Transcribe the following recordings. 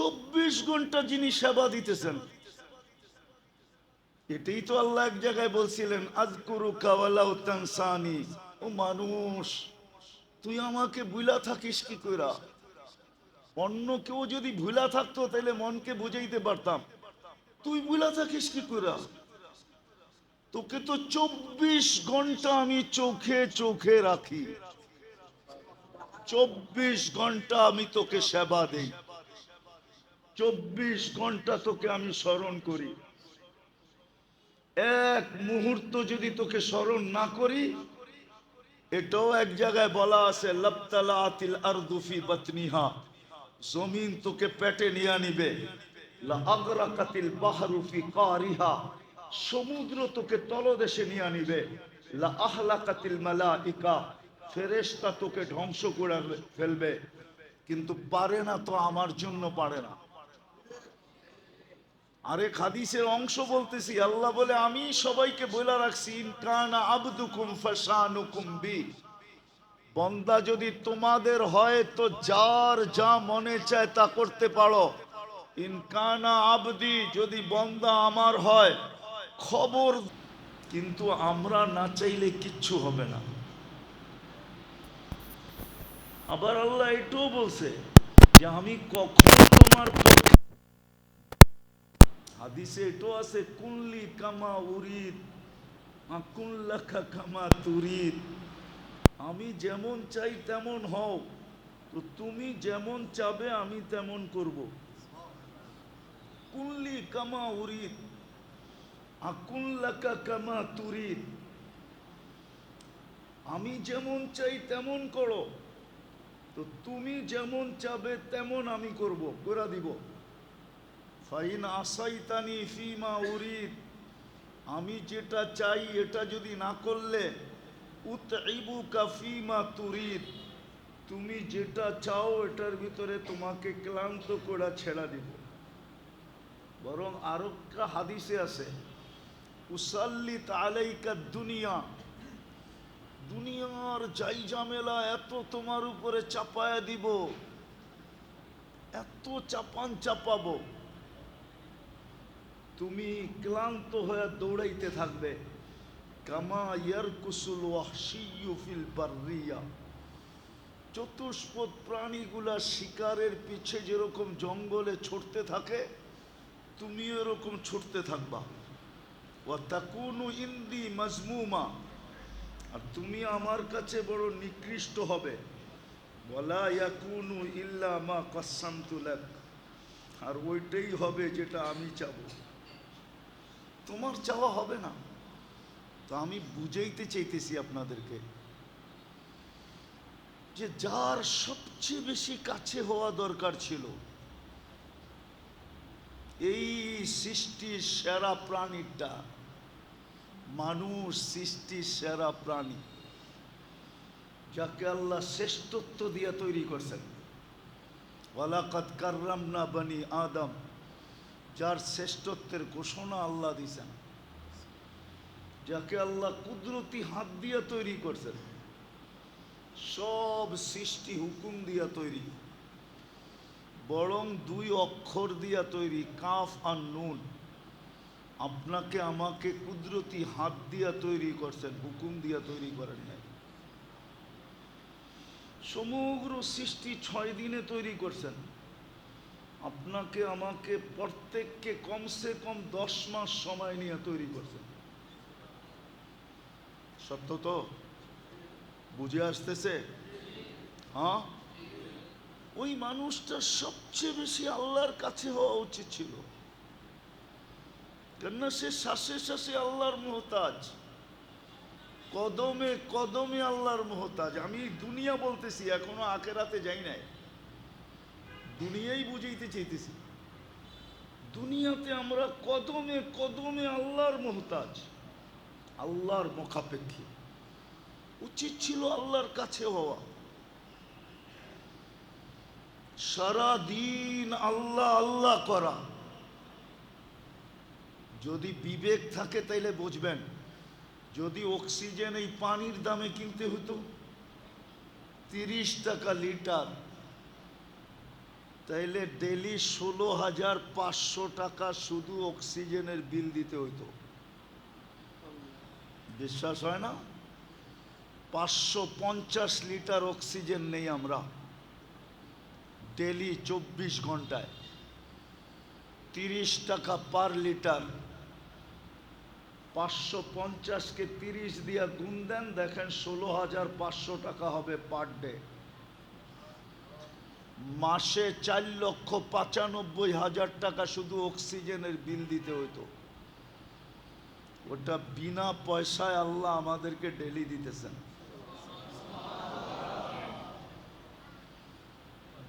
চব্বিশ ঘণ্টা যিনি সেবা দিতেছেন। এটাই তো আল্লাহ এক জায়গায় বলছিলেন আজকুরু কাওয়ালাউ তানসানি। ও মানুষ, তুই আমাকে বুলা থাকিস কি কইরা? অন্য কেউ যদি ভুলা থাকতো তাহলে মনকে বুঝাইতে পারতাম। তুই বুলা থাকিস কি কইরা? তোকে তো চব্বিশ ঘণ্টা আমি চোখে চোখে রাখি। চব্বিশ ঘণ্টা আমি তোকে সেবা দেই। চব্বিশ ঘণ্টা তোকে আমি স্মরণ করি। এক মুহূর্ত যদি তোকে স্মরণ না করি, এটাও এক জায়গায় বলা আছে লবতালা আতিল আরদুফি বতনিহা। জমিন তোকে পেটে নিয়ে নিবে কারিহা। সমুদ্র তোকে তলদেশে নিয়ে নিবে লা মালাইকা। ফেরেশতা তোকে ধ্বংস করে ফেলবে। কিন্তু পারে না তো আমার জন্য পারে না। আরে হাদিসের অংশ বলতেছি, আল্লাহ বলে, আমি সবাইকে বলে রাখছি ইনকানা বন্দা যদি তোমাদের হয় তো যার যা মনে চায় তা করতে পারো। ইনকানা আবদি যদি বন্দা আমার হয়, খবর কিন্তু আমরা না চাইলে কিচ্ছু হবে না। আবার আল্লাহ এটাও বলছে যে, আমি কখন তোমার হাদিসে এটাও আছে কুনলি কামা উরিদ কুল্লাখা কামা তুরিদ। আমি যেমন চাই তেমন হও, তো তুমি যেমন চাবে আমি তেমন করব। কুল্লি কামা উরিদ আকুল্লাকা কামা তুরিদ। আমি যেমন চাই তেমন করো, তো তুমি যেমন চাবে তেমন আমি করব। করে দিব। ফাইন আসাইতানি ফিমা উরিদ। আমি যেটা চাই, এটা যদি না করলে উতইবু কাফিমা তুরিদ। তুমি যেটা চাও, এটার ভিতরে তোমাকে ক্লান্ত করে ছেড়া দিব। বরং আরও হাদিসে আছে, উসাল্লিত আলাইকা দুনিয়া। দুনিয়ার যাই ঝামেলা এত তোমার উপরে চাপায়া দিব, এত চাপান চাপাবো। তুমি ক্লান্ত হয়ে দৌড়াইতে থাকবে। কামা ইয়ারকুসুল ওয়াহশিয়্যু ফিল বাররিয়া। চতুষ্পদ প্রাণীগুলা শিকারের পিছে যেরকম জঙ্গলে ছুটতে থাকে তুমি এরকম ছুটতে থাকবা। ওয়া তাকুনু ইন্দি মাজমুমা। আর তুমি আমার কাছে বড় নিকৃষ্ট হবে। বলা ইয়াকুনু ইল্লা মা কাসামতু লাক। আর ওইটাই হবে যেটা আমি চাবো। তোমার চাওয়া হবে না। তো আমি বুঝাইতে চাইতেছি আপনাদেরকে যে যার সবচেয়ে বেশি কাছে হওয়া দরকার ছিল, এই সৃষ্টির সেরা প্রাণীটা, মানুষ সৃষ্টির সেরা প্রাণী, যাকে আল্লাহ শ্রেষ্ঠত্ব দিয়ে তৈরি করছেন। ওয়ালাকাত কার্রাম না বানি আদম। যার শ্রেষ্ঠত্বের ঘোষণা আল্লাহ দিছেন। যাকে আল্লাহ কুদরতি হাত দিয়ে তৈরি করছেন। সব সৃষ্টি হুকুম দিয়া তৈরি। বরং দুই অক্ষর দিয়া তৈরি, কাফ আর নুন। আপনাকে, আমাকে কুদরতি হাত দিয়া তৈরি করছেন, হুকুম দিয়া তৈরি করেন নাই। সমগ্র সৃষ্টি ছয় দিনে তৈরি করছেন। আপনাকে, আমাকে প্রত্যেককে কমসে কম দশ মাস সময় নিয়ে তৈরি করছেন সত্য তো? বুঝে আসতেছে? হ্যাঁ? ওই মানুষটা সবচেয়ে বেশি আল্লাহর কাছে হওয়া উচিত ছিল। কেননা সে শ্বাসে শ্বাসে আল্লাহর মোহতাজ। কদমে কদমে আল্লাহর মোহতাজ। আমি দুনিয়া বলতেছি, এখনও আকেরাতে যাই নাই। দুনিয়াই বুঝাইতে চাইতেছি। দুনিয়াতে আমরা কদমে কদমে আল্লাহর মোহতাজ, আল্লাহর মুখাপেক্ষী। উচিত ছিল আল্লাহর কাছে হওয়া। সারা দিন আল্লাহ আল্লাহ করা। যদি বিবেক থাকে তাইলে বুঝবেন, যদি অক্সিজেন এই পানির দামে কিনতে হতো, তিরিশ টাকা লিটার তাইলে ডেলি ষোলো হাজার পাঁচশো টাকা শুধু অক্সিজেনের বিল দিতে হইতো। বিশ্বাস হয় না? পাঁচশো পঞ্চাশ লিটার অক্সিজেন নেই আমরা। ডেলি চব্বিশ ঘন্টায়। তিরিশ টাকা পার লিটার। পাঁচশো পঞ্চাশকে তিরিশ দিয়া গুণ দেন, দেখেন ষোলো হাজার পাঁচশো টাকা হবে পার ডে। মাসে চার লক্ষ পঁচানব্বই হাজার টাকা শুধু অক্সিজেনের বিল দিতে হতো ওটা বিনা পয়সায় আল্লাহ আমাদেরকে ডেলি দিতেছেন।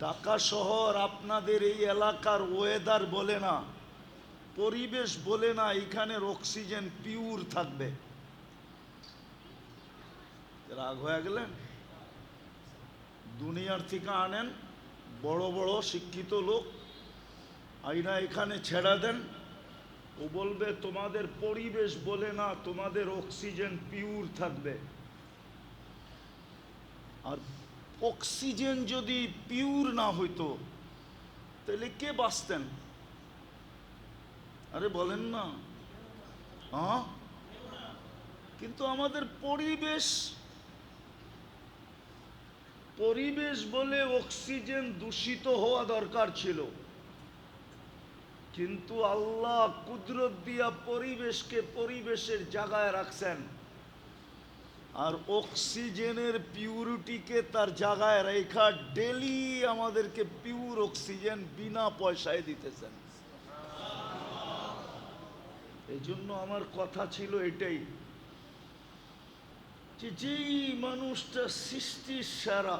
ঢাকা শহর আপনাদের এই এলাকার ওয়েদার বলে না, পরিবেশ বলে না, এখানের অক্সিজেন পিওর থাকবে। রাগ হয়ে গেলেন? দুনিয়ার থেকে আনেন বড় বড় শিক্ষিত লোক। আইনা এখানে ছেড়া দেন। ও বলবে, তোমাদের পরিবেশ বলে না, তোমাদের অক্সিজেন পিওর থাকবে। আর অক্সিজেন যদি পিওর না হইতো, তাহলে কে বাঁচতেন? আরে বলেন না। হ্যাঁ কিন্তু আমাদের পরিবেশ পরিবেশ বলে অক্সিজেন দূষিত হওয়া দরকার ছিল। কিন্তু আল্লাহ কুদরত দিয়া পরিবেশকে পরিবেশের জায়গায় রাখছেন। আর অক্সিজেনের পিউরিটিকে তার জায়গায় রেখা ডেলি আমাদেরকে পিওর অক্সিজেন বিনা পয়সায় দিতেছেন। এই জন্য আমার কথা ছিল এটাই। যে যেই মানুষটা সৃষ্টির সারা,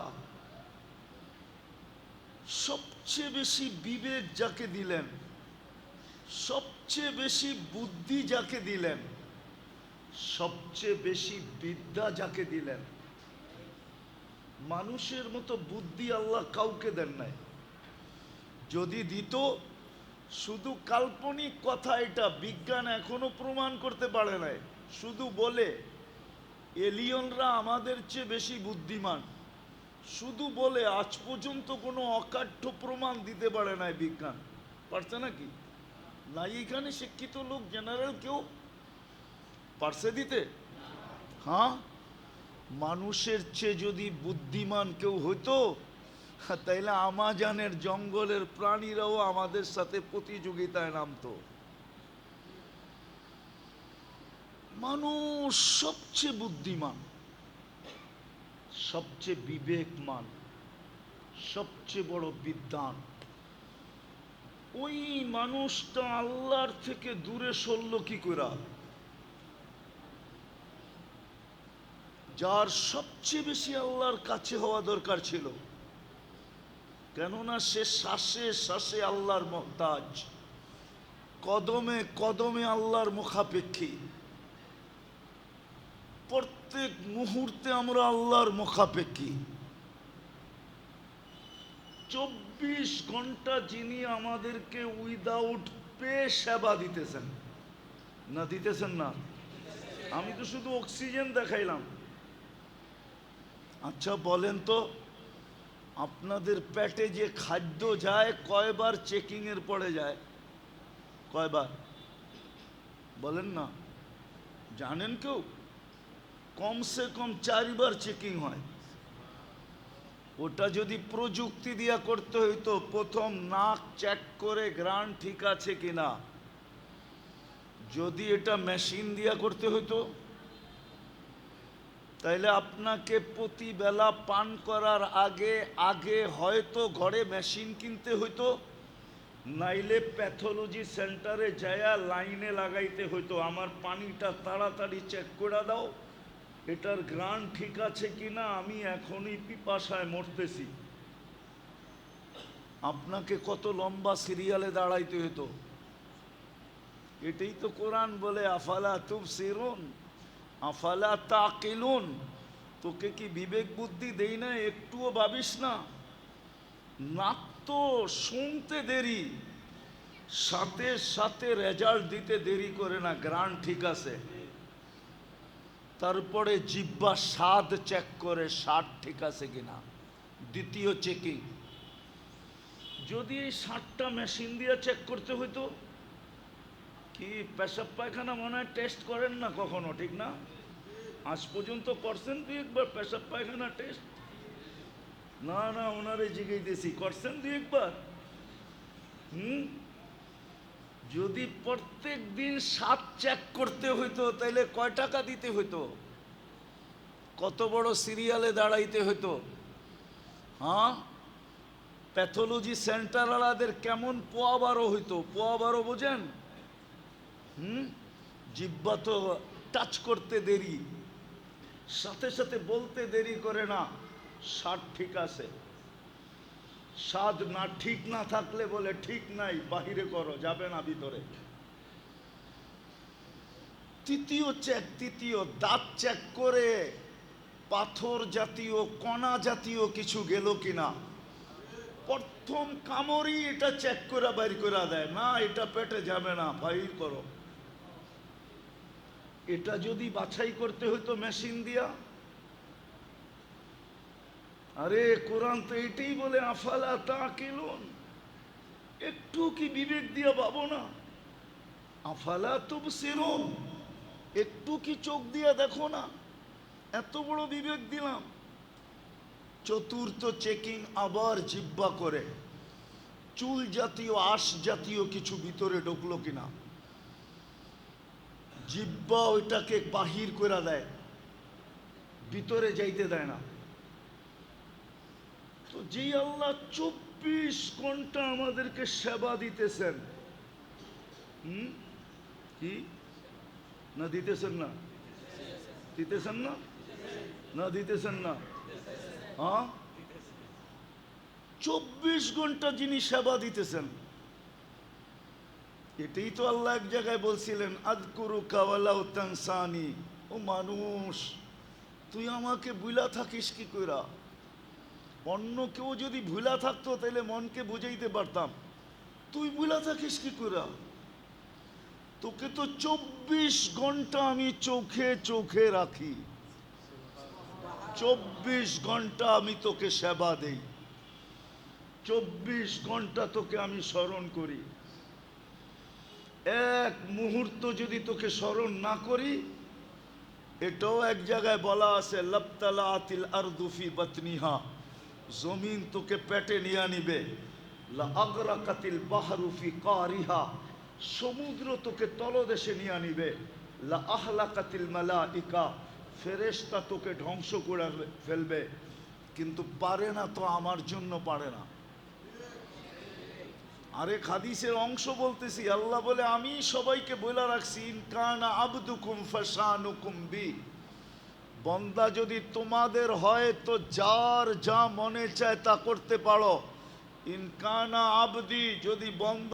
সবচেয়ে বেশি বিবেক যাকে দিলেন, সবচেয়ে বেশি বুদ্ধি যাকে দিলেন, সবচেয়ে বেশি বিদ্যা যাকে দিলেন, মানুষের মতো বুদ্ধি আল্লাহ কাউকে দেন নাই। যদি দিত, শুধু কাল্পনিক কথা এটা, বিজ্ঞান এখনও প্রমাণ করতে পারে নাই, শুধু বলে এলিয়নরা আমাদের চেয়ে বেশি বুদ্ধিমান। শুধু বলে আজ পর্যন্ত কোনো অকাঠ্য প্রমাণ দিতে পারে নাই বিজ্ঞান। পারছে নাকি? নাই, এখানে শিক্ষিত লোক জেনারেল কেউ? পারছে দিতে? হ্যাঁ? মানুষের চেয়ে যদি বুদ্ধিমান কেউ হতো তাইলে আমাজানের জঙ্গলের প্রাণীরাও আমাদের সাথে প্রতিযোগিতায় নামতো। মানুষ সবচেয়ে বুদ্ধিমান, সবচেয়ে বিবেকমান, সবচেয়ে বড় বিদ্যান ওই মানুষটা আল্লাহর থেকে দূরে সরল কি করে যার সবচেয়ে বেশি আল্লাহর কাছে হওয়া দরকার ছিল। কেননা সে শ্বাসে শ্বাসে আল্লাহর মহতাজ, কদমে কদমে আল্লাহর মুখাপেক্ষী। প্রত্যেক মুহূর্তে আমরা আল্লাহর মুখাপেক্ষী। চব্বিশ ঘণ্টা যিনি আমাদেরকে উইদাউট পে সেবা দিতেছেন। না দিতেছেন না। আমি তো শুধু অক্সিজেন দেখাইলাম। আচ্ছা বলেন তো, আপনাদের পেটে যে খাদ্য যায়, কয়বার চেকিং এর পরে যায়? কয়বার? বলেন না। জানেন কেউ? কমসে কম চারবার চেকিং হয়। ওটা যদি প্রযুক্তি দিয়া করতে হইতো, প্রথম নাক চেক করে গ্রান ঠিক আছে কিনা। যদি এটা মেশিন দিয়া করতে হইতো, তাইলে আপনাকে প্রতি বেলা পান করার আগে আগে হয়তো ঘরে মেশিন কিনতে হইতো, নাইলে প্যাথোলজি সেন্টারে যায়া লাইনে লাগাইতে হইতো। আমার পানিটা তাড়াতাড়ি চেক করে দাও। এটার গ্রান ঠিক আছে কিনা আমি এখনই পিপাসায় মরতেছি। আপনাকে কত লম্বা সিরিয়ালে দাঁড়াইতে হতো এটাই তো কোরআন বলে, আফালা তুব সিরুন আফালা তা তাকিলুন। তোকে কি বিবেক বুদ্ধি দেই না? একটুও ভাবিস না? নাক তো শুনতে দেরি, সাথে সাথে রেজাল্ট দিতে দেরি করে না গ্রান ঠিক আছে। তারপরে জিব্বা স্বাদ চেক করে স্বাদ ঠিক আছে কিনা। দ্বিতীয় চেকিং যদি এই ষাটটা মেশিন দিয়ে চেক করতে হইতো, কি পেশাব পায়খানা মনে হয় টেস্ট করেন না কখনো, ঠিক না? আজ পর্যন্ত করছেন দুই একবার পেশাব পায়খানা টেস্ট না না, ওনারে জিগাইতেছি, করছেন দুই একবার? হুম? যদি প্রত্যেক দিন সাত চেক করতে হইতো তাহলে কয় টাকা দিতে হইতো? কত বড় সিরিয়ালে দাঁড়াইতে হইতো? হ্যাঁ? প্যাথোলজি সেন্টারওয়ালাদের কেমন পোয়া বারো হইতো? পোয়া বারো বোঝেন? হুম? জিব্বা তো টাচ করতে দেরি। সাথে সাথে বলতে দেরি করে না। স্বাদ ঠিক আছে। স্বাদ না, ঠিক না থাকলে বলে, ঠিক নাই, বাহিরে করো, যাবে না ভিতরে। তৃতীয় চেক তৃতীয় দাঁত চেক করে পাথর জাতীয়, কণা জাতীয় কিছু গেল কিনা? প্রথম কামড়ই এটা চেক করে বাইর করে দেয়, না, এটা পেটে যাবে না বাইর করো। এটা যদি বাছাই করতে হতো মেশিন দিয়া আরে কোরআন তো এটাই বলে, আফালা তা কেলুন একটু কি বিবেক দিয়া পাবো না? আফালা তুব সেরম একটু কি চোখ দিয়া দেখো না? এত বড় বিবেক দিলাম। চতুর্থ চেকিং আবার জিব্বা করে। চুল জাতীয়, আশ জাতীয় কিছু ভিতরে ঢুকলো কিনা? জিব্বা ওইটাকে বাহির করে দেয়। ভিতরে যাইতে দেয় না। তো যে আল্লাহ, চব্বিশ ঘণ্টা আমাদেরকে সেবা দিতেছেন। হুম? কি? না, দিতেছেন না? দিতেছেন না? না, দিতেছেন না? হ্যাঁ? চব্বিশ ঘণ্টা যিনি সেবা দিতেছেন। এটাই তো আল্লাহ এক জায়গায় বলছিলেন আদকুরু কাওয়ালাউ তানসানি। ও মানুষ, তুই আমাকে বুলা থাকিস কি কইরা? অন্য কেউ যদি ভুলা থাকতো তাহলে মনকে বুঝাইতে পারতাম। তুই ভুলা থাকিস কি কইরা? তোকে তো চব্বিশ ঘণ্টা আমি চোখে চোখে রাখি। চব্বিশ ঘণ্টা আমি তোকে সেবা দেই। চব্বিশ ঘণ্টা তোকে আমি স্মরণ করি। এক মুহূর্ত যদি তোকে স্মরণ না করি, এটাও এক জায়গায় বলা আছে লপ্তালা আতিল আর আরদুফি বতনিহা। জমিন তোকে পেটে নিয়ে নিবে লা আগরাকাতিল বাহরুফি কারিহা। সমুদ্র তোকে তলদেশে নিয়ে নিবে লা আহলাকাতিল মালাইকা। ফেরেশতা তোকে ধ্বংস করে ফেলবে কিন্তু পারে না তো আমার জন্য পারে না। আরে খাদিসের অংশ বলতেছি, আল্লাহ বলে, আমি সবাইকে বলে রাখছি ইনকানা আবদুকুম ফাসানুকুম বি। বন্দা যদি তোমাদের হয় তো যার যা মনে চায় তা করতে পারো। ইনকানা আবদি যদি বন্দা